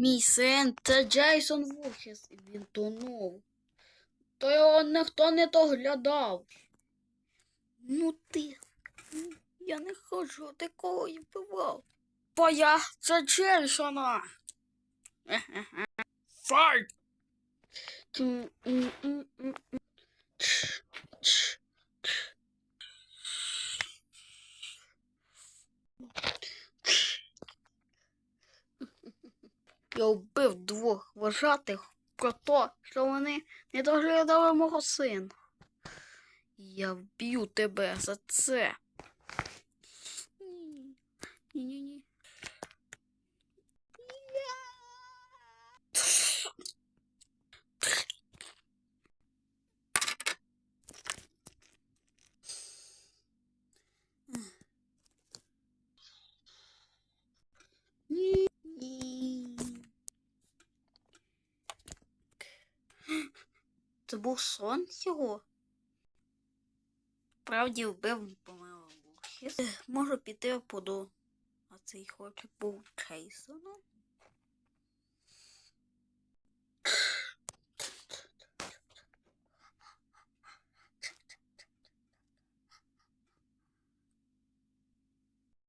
Мій син, це Джейсон Вухіс, і він тонув. То його ніхто не доглядав. Ну ти, я не хочу такого і вбивав. Бо я це Джейсона. Файт! Я вбив двох вважатих про те, що вони не доглядали мого сина. Я вб'ю тебе за це. Це був сон його? Правді вбив помилу Можу піти поду. А цей хоче був Джейсоном?